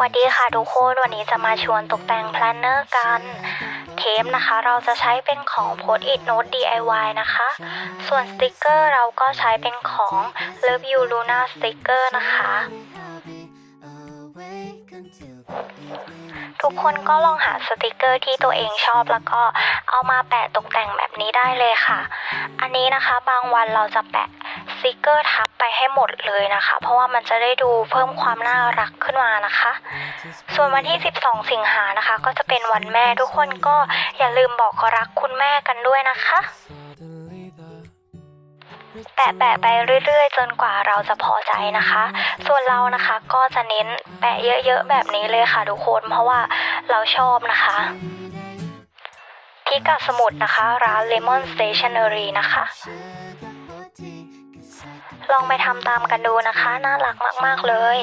วัสดีค่ะทุกคนวันนี้จะมาชวนตกแต่งแพลนเนอร์กัน เทปนะคะ เราจะใช้เป็นของโพส it note DIY นะคะ ส่วนสติกเกอร์เราก็ใช้เป็นของ Love You Luna Sticker นะคะ ทุกคนก็ลองหาสติกเกอร์ที่ตัวเองชอบแล้วก็เอามาแปะตกแต่งแบบนี้ได้เลยค่ะ อันนี้นะคะบางวันเราจะแปะสติกเกอร์ทับ ให้หมดเลยนะคะ เพราะว่ามันจะได้ดูเพิ่มความน่ารักขึ้นมานะคะ ส่วนวันที่ 12 สิงหานะคะ ก็จะเป็นวันแม่ทุกคนก็อย่าลืมบอกรักคุณแม่กันด้วยนะคะแปะแปะไปเรื่อย ๆ จนกว่าเราจะพอใจนะคะ ส่วนเรานะคะก็จะเน้นแปะเยอะๆแบบนี้เลยค่ะทุกคน เพราะว่าเราชอบนะคะพิกัดสมุดนะคะ ร้าน Lemon Stationery นะคะ ลองไปทำตามกันดูนะคะ น่ารักมาก ๆ เลย